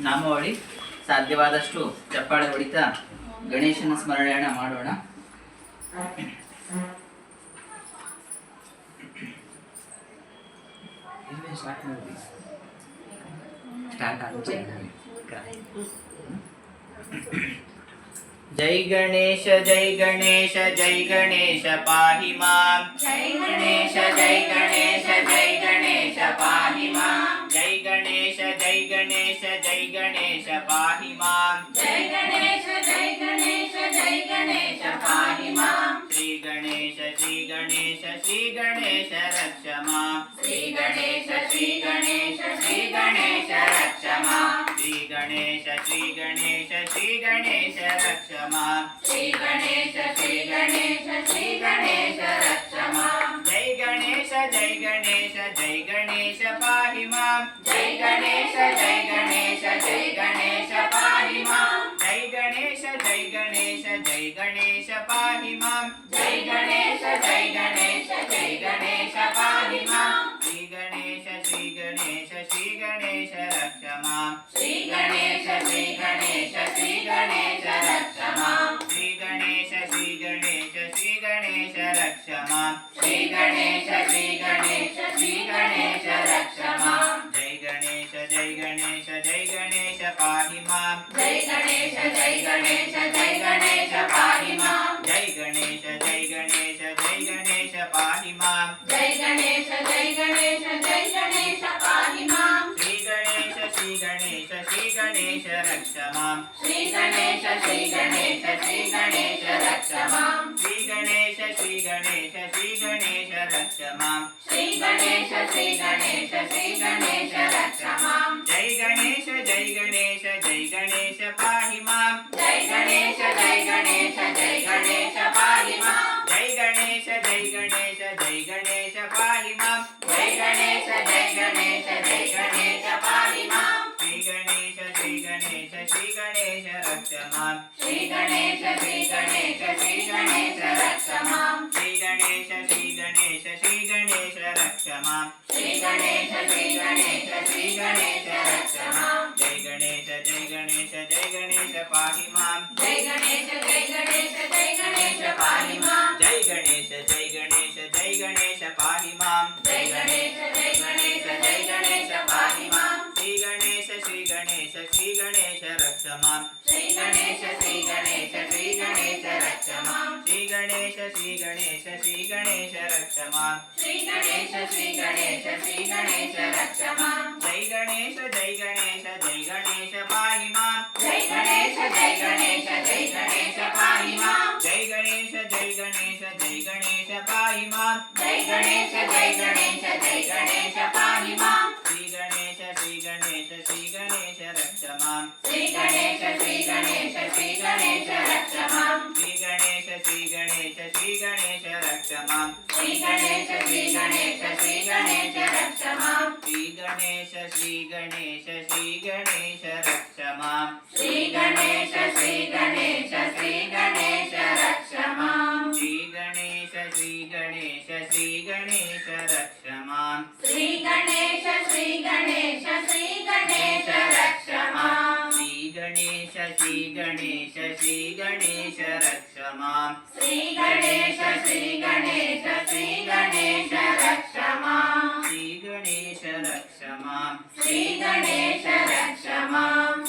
ನಾಮಾವಳಿ ಸಾಧ್ಯವಾದಷ್ಟು ಚಪ್ಪಾಳೆ ಹೊಡಿತಾ ಗಣೇಶನ ಸ್ಮರಣೆಯನ್ನ ಮಾಡೋಣ जय गणेश जय गणेश जय गणेश पाहि मां जय गणेश जय गणेश जय गणेश पाहि मां जय गणेश पाहि माँ। जय गणेश जय गणेश जय गणेश पाहि माँ। श्री गणेश श्री गणेश श्री गणेश रक्ष माँ। श्री गणेश श्री गणेश श्री गणेश रक्ष माँ। श्री गणेश श्री गणेश श्री गणेश रक्ष माँ। श्री गणेश श्री गणेश श्री गणेश रक्ष माँ। जय गणेश जय गणेश जय गणेश पाहि माँ। जय गणेश जय गणेश जय गणेश पाहि माँ। जय गणेश जय गणेश जय गणेश पाहि माँ। श्री गणेश श्री गणेश श्री गणेश रक्ष माँ। श्री गणेश श्री गणेश श्री गणेश रक्ष माँ। श्री गणेश श्री गणेश श्री गणेश रक्ष माँ। श्री गणेश श्री गणेश जय गणेश जय गणेश जय गणेश पाहि माँ जय गणेश जय गणेश जय गणेश पाहि माँ जय गणेश जय गणेश जय गणेश पाहि माँ श्री गणेश श्री गणेश श्री गणेश रक्ष माँ श्री गणेश श्री गणेश श्री गणेश रक्ष माँ श्री गणेश श्री गणेश श्री गणेश रक्ष माँ श्री गणेश श्री गणेश श्री गणेश रक्ष माँ जय गणेश जय गणेश जय गणेश पाहि माँ। जय गणेश जय गणेश जय गणेश पाहि माँ। जय गणेश जय गणेश जय गणेश पाहि माँ। जय गणेश जय गणेश जय गणेश पाहि माँ। श्री गणेश श्री गणेश श्री गणेश रक्ष माँ। श्री गणेश श्री गणेश श्री गणेश रक्ष माँ। श्री गणेश श्री गणेश श्री गणेश रक्ष माँ। श्री गणेश श्री गणेश श्री गणेश रक्ष माँ। जय गणेश जय गणेश जय गणेश पाहि माँ। जय गणेश जय गणेश जय गणेश पाहि माँ। जय गणेश जय गणेश जय गणेश पाहि माँ। जय गणेश जय गणेश जय गणेश पाहि माँ। श्री गणेश श्री गणेश श्री गणेश रक्ष माँ। श्री गणेश श्री गणेश श्री गणेश रक्ष माँ। श्री गणेश श्री गणेश श्री गणेश रक्ष माँ। श्री गणेश श्री गणेश श्री गणेश रक्ष माँ। जय गणेश जय गणेश జై గణేశ జై గణేశ పాయిమా జై గణేశ జై గణేశ జై గణేశ పాయిమా జై గణేశ జై గణేశ జై గణేశ పాయిమా శ్రీ గణేశ శ్రీ గణేశ శ్రీ గణేశ రక్షమాం శ్రీ శ్రీ गणेश श्री गणेश श्री गणेश रक्ष माँ श्री गणेश श्री गणेश श्री गणेश रक्ष माँ श्री गणेश श्री गणेश श्री गणेश रक्ष माँ श्री गणेश श्री गणेश श्री गणेश रक्ष माँ श्री गणेश श्री गणेश श्री गणेश रक्ष माँ श्री गणेश श्री गणेश श्री गणेश रक्ष माँ श्री गणेश रक्षमा। श्रीगणेश रक्षमा।